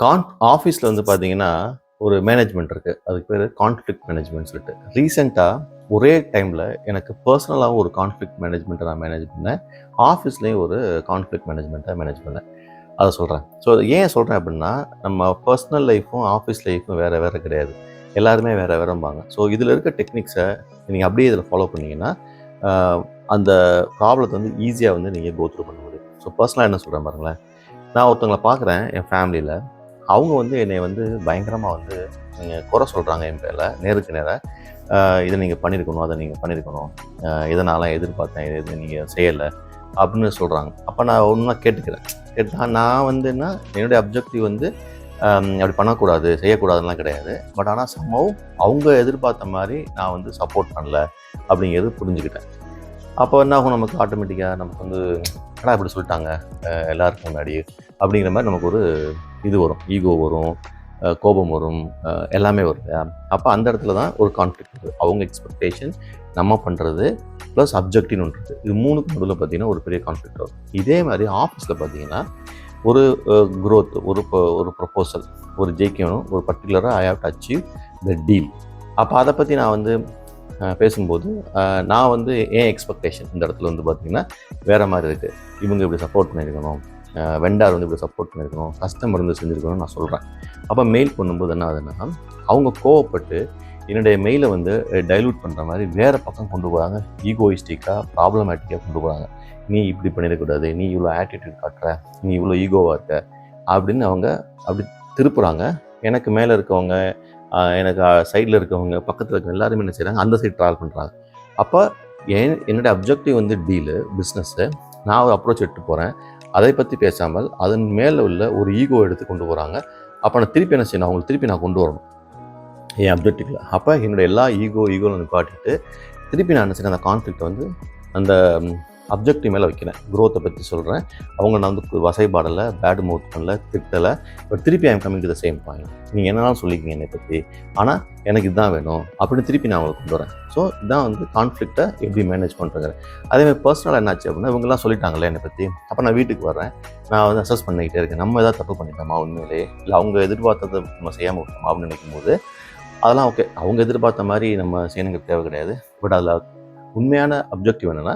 கான் ஆஃபீஸில் வந்து பார்த்தீங்கன்னா ஒரு மேனேஜ்மெண்ட் இருக்குது அதுக்கு பேர் கான்ஃப்ளிக் மேனேஜ்மெண்ட் சொல்லிட்டு. ரீசெண்டாக ஒரே டைமில் எனக்கு பர்சனலாகவும் ஒரு கான்ஃப்ளிக் மேனேஜ்மெண்ட்டை நான் மேனேஜ் பண்ணேன். ஆஃபீஸ்லேயும் ஒரு கான்ஃப்ளிக் மேனேஜ்மெண்ட்டை மேனேஜ் பண்ணேன். அதை சொல்கிறேன் ஸோ ஏன் சொல்கிறேன் அப்படின்னா நம்ம பர்சனல் லைஃப்பும் ஆஃபீஸ் லைஃப்பும் வேறு வேறு கிடையாது. எல்லாருமே வேறு வேறும்பாங்க. ஸோ இதில் இருக்க டெக்னிக்ஸை நீங்கள் அப்படியே இதில் ஃபாலோ பண்ணிங்கன்னா அந்த ப்ராப்ளத்தை வந்து ஈஸியாக வந்து நீங்கள் கோத்ரூ பண்ண முடியும். ஸோ பர்சனலாக என்ன சொல்கிறேன் பாருங்களேன். நான் ஒருத்தவங்களை பார்க்குறேன் என் ஃபேமிலியில் அவங்க வந்து என்னை வந்து பயங்கரமாக வந்து நீங்கள் குறை சொல்கிறாங்க என் பேரில் நேருக்கு நேராக இதை நீங்கள் பண்ணியிருக்கணும் அதை நீங்கள் பண்ணியிருக்கணும் இதனால் இதை நான்லாம் எதிர்பார்த்தேன் இது இது நீங்கள் செய்யலை அப்படின்னு சொல்கிறாங்க அப்போ நான் ஒன்றா கேட்டுக்கிறேன். கேட்டால் நான் வந்துன்னா என்னுடைய அப்ஜெக்டிவ் வந்து அப்படி பண்ணக்கூடாது செய்யக்கூடாதுலாம் கிடையாது. பட் ஆனால் சம்பவம் அவங்க எதிர்பார்த்த மாதிரி நான் வந்து சப்போர்ட் பண்ணல அப்படிங்கிறது புரிஞ்சுக்கிட்டேன். அப்போ என்ன ஆகும்? நமக்கு ஆட்டோமேட்டிக்காக நமக்கு வந்து அடா இப்படி சொல்லிட்டாங்க? எல்லாருக்கும் முன்னாடி அப்படிங்கிற மாதிரி நமக்கு ஒரு இது வரும். ஈகோ வரும் கோபம் வரும் எல்லாமே வரும் இல்லையா? அப்போ அந்த இடத்துல தான் ஒரு கான்ஃப்ளிக் அவங்க எக்ஸ்பெக்டேஷன் நம்ம பண்ணுறது ப்ளஸ் அப்ஜெக்டின்னு ஒன்று இருக்குது இது மூணுக்கு நடுவில் பார்த்தீங்கன்னா ஒரு பெரிய கான்ஃப்ளிக் வரும். இதே மாதிரி ஆஃபீஸில் பார்த்தீங்கன்னா ஒரு க்ரோத் ஒரு ஒரு ப்ரொப்போசல் ஒரு ஜெயிக்கணும் ஒரு பர்டிகுலராக I have to achieve the deal அப்போ அதை பற்றி நான் வந்து பேசும்போது நான் வந்து ஏன் எக்ஸ்பெக்டேஷன் இந்த இடத்துல வந்து பார்த்திங்கன்னா வேறு மாதிரி இருக்குது இவங்க இப்படி சப்போர்ட் பண்ணியிருக்கணும். வெண்டார் வந்து இப்படி சப்போர்ட் பண்ணியிருக்கணும். கஸ்டமர் வந்து செஞ்சுருக்கணும்னு நான் சொல்கிறேன் அப்போ மெயில் பண்ணும்போது என்ன ஆகுதுன்னா அவங்க கோவப்பட்டு என்னுடைய மெயிலை வந்து டைலூட் பண்ணுற மாதிரி வேறு பக்கம் கொண்டு போகிறாங்க ஈகோயிஸ்டிக்காக ப்ராப்ளமேட்டிக்காக கொண்டு போகிறாங்க நீ இப்படி பண்ணிடக்கூடாது நீ இவ்வளோ ஆட்டிடியூட் காட்டுற. நீ இவ்வளோ ஈகோவாக இருக்க. அப்படின்னு அவங்க அப்படி திருப்புறாங்க. எனக்கு மேலே இருக்கவங்க எனக்கு சைடில் இருக்கவங்க பக்கத்தில் இருக்கவங்க எல்லாருமே என்ன செய்கிறாங்க அந்த சைடு ட்ராவல் பண்ணுறாங்க அப்போ என் என்னுடைய அப்ஜெக்டிவ் வந்து டீலு பிஸ்னஸ்ஸு நான் ஒரு அப்ரோச் எடுத்து போகிறேன் அதை பற்றி பேசாமல் அதன் மேலே உள்ள ஒரு ஈகோ எடுத்து கொண்டு போகிறாங்க அப்போ நான் திருப்பி என்ன செய்யணும்? அவங்களுக்கு திருப்பி நான் கொண்டு வரணும். என் அப்ஜெக்டிவில் அப்போ என்னுடைய எல்லா ஈகோ ஈகோவில் நிப்பாட்டிட்டு திருப்பி நான் என்ன செய்யணும் அந்த கான்ஃப்ளிக்ட் வந்து அந்த அப்ஜெக்டிவ் மேலே வைக்கிறேன். க்ரோத்தை பற்றி சொல்கிறேன் அவங்க நான் வந்து வசைபாடலை பேட் மவுத் பண்ணல திட்டலை பட் திருப்பி I'm coming to the same point நீங்கள் என்னென்னாலும் சொல்லிக்கிங்க என்னை பற்றி ஆனால் எனக்கு இதுதான் வேணும் அப்படின்னு திருப்பி நான் அவங்களுக்கு கொண்டு வரேன். ஸோ இதான் வந்து கான்ஃப்ளிக்ட்டை எப்படி மேனேஜ் பண்ணுறேங்க அதேமாதிரி பர்சனலாக என்னாச்சு அப்படின்னா இவங்கெல்லாம் சொல்லிட்டாங்களே என்னை பற்றி அப்போ நான் வீட்டுக்கு வர்றேன். நான் வந்து அசஸ் பண்ணிக்கிட்டே இருக்கேன். நம்ம ஏதாவது தப்பு பண்ணிட்டோமா உண்மையிலே? இல்லை அவங்க எதிர்பார்த்ததை நம்ம செய்யாமல் விட்டோமா அப்படின்னு நினைக்கும் போது அதெல்லாம் ஓகே அவங்க எதிர்பார்த்த மாதிரி நம்ம செய்யணுங்க தேவை கிடையாது. பட் அதில் உண்மையான அப்ஜெக்டிவ் என்னென்னா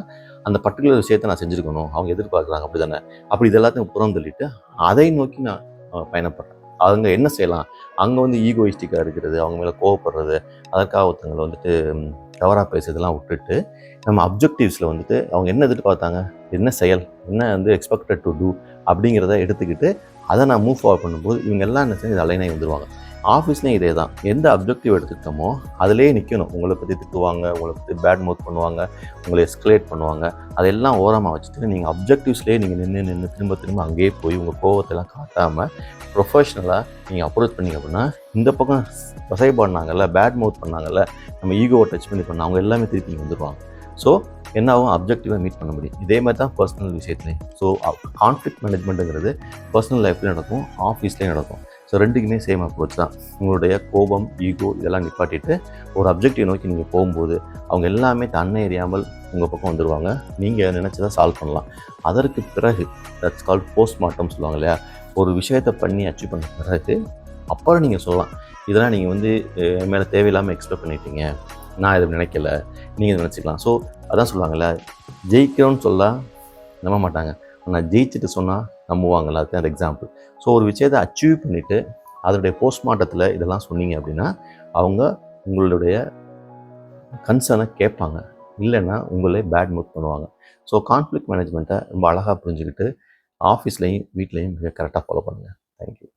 அந்த பர்டிகுலர் விஷயத்தை நான் செஞ்சுருக்கணும். அவங்க எதிர்பார்க்குறாங்க. அப்படி தானே அப்படி இது எல்லாத்தையும் புறம் தள்ளிட்டு அதை நோக்கி நான் பயணப்பட்டேன். பயணப்படுறேன் அவங்க என்ன செய்யலாம்? அங்கே வந்து ஈகோயிஸ்டிக்காக இருக்கிறது அவங்க மேலே கோவப்படுறது அதற்காக ஒருத்தங்களை வந்துட்டு தவறாக பேசுறதெல்லாம் விட்டுட்டு நம்ம அப்ஜெக்டிவ்ஸில் வந்துட்டு அவங்க என்ன எதிர்பார்த்தாங்க? என்ன செயல்? என்ன வந்து எக்ஸ்பெக்டட் டு டூ அப்படிங்கிறத எடுத்துக்கிட்டு அதை நான் மூவ் ஃபார்வர்ட் பண்ணும்போது இவங்க எல்லாம் என்ன செஞ்சு அலைனாகி வந்துடுவாங்க ஆஃபீஸ்லேயும் இதே தான் எந்த அப்ஜெக்டிவ் எடுத்துக்கிட்டோமோ அதிலே நிற்கணும் உங்களை பற்றி திட்டுவாங்க உங்களை பற்றி பேட் மவுத் பண்ணுவாங்க உங்களை எஸ்கலேட் பண்ணுவாங்க. அதெல்லாம் ஓரமாக வச்சுட்டு நீங்கள் அப்ஜெக்டிவ்ஸ்லேயே நீங்கள் நின்று நின்று திரும்ப திரும்ப அங்கேயே போய் உங்கள் கோவத்தெல்லாம் காட்டாமல் ப்ரொஃபஷ்னலாக நீங்கள் அப்ரோச் பண்ணீங்க அப்படின்னா இந்த பக்கம் வசை பண்ணாங்கல்ல பேட் மவுத் பண்ணாங்கல்ல நம்ம ஈகோவை டச் பண்ணி பண்ண அவங்க எல்லாமே திருப்பி இங்கே வந்துடுவாங்க ஸோ என்ன அப்ஜெக்டிவாக மீட் பண்ண முடியும். இதே மாதிரி தான் பர்சனல் விஷயத்துலையும். ஸோ கான்ஃப்ளிக் மேனேஜ்மெண்ட்டுங்கிறது பர்சனல் லைஃப்லேயும் நடக்கும் ஆஃபீஸ்லேயும் நடக்கும். ஸோ ரெண்டுக்குமே சேம் அப்ரோச் தான். உங்களுடைய கோபம் ஈகோ இதெல்லாம் நிப்பாட்டிட்டு ஒரு அப்ஜெக்டிவ் நோக்கி நீங்கள் போகும்போது அவங்க எல்லாமே தன்னை எறியாமல் உங்கள் பக்கம் வந்துடுவாங்க நீங்கள் நினச்சதை சால்வ் பண்ணலாம். அதற்கு பிறகு தட்ஸ் கால் போஸ்ட்மார்ட்டம் சொல்லுவாங்க இல்லையா? ஒரு விஷயத்தை பண்ணி அச்சீவ் பண்ண பிறகு அப்புறம் நீங்கள் சொல்லலாம். இதெல்லாம் நீங்கள் வந்து என் மேலே தேவையில்லாமல் எக்ஸ்பெக்ட் பண்ணிட்டீங்க. நான் இதை நினைக்கல. நீங்கள் நினச்சிக்கலாம். ஸோ அதான் சொல்லுவாங்கல்ல ஜெயிக்கிறோன்னு சொல்ல நம்ப மாட்டாங்க. ஆனால் ஜெயிச்சுட்டு சொன்னால் நம்புவாங்களா அதுக்கு அந்த எக்ஸாம்பிள் ஸோ ஒரு விஷயத்தை அச்சீவ் பண்ணிவிட்டு அதனுடைய போஸ்ட்மார்ட்டத்தில் இதெல்லாம் சொன்னீங்க அப்படின்னா அவங்க உங்களுடைய கன்சர்னை கேட்பாங்க. இல்லைன்னா உங்களே பேட் மூட் பண்ணுவாங்க. ஸோ கான்ஃப்ளிக் மேனேஜ்மெண்ட்டை ரொம்ப அழகாக புரிஞ்சுக்கிட்டு ஆஃபீஸ்லேயும் வீட்லேயும் மிக கரெக்டாக ஃபாலோ பண்ணுங்கள் தேங்க்யூ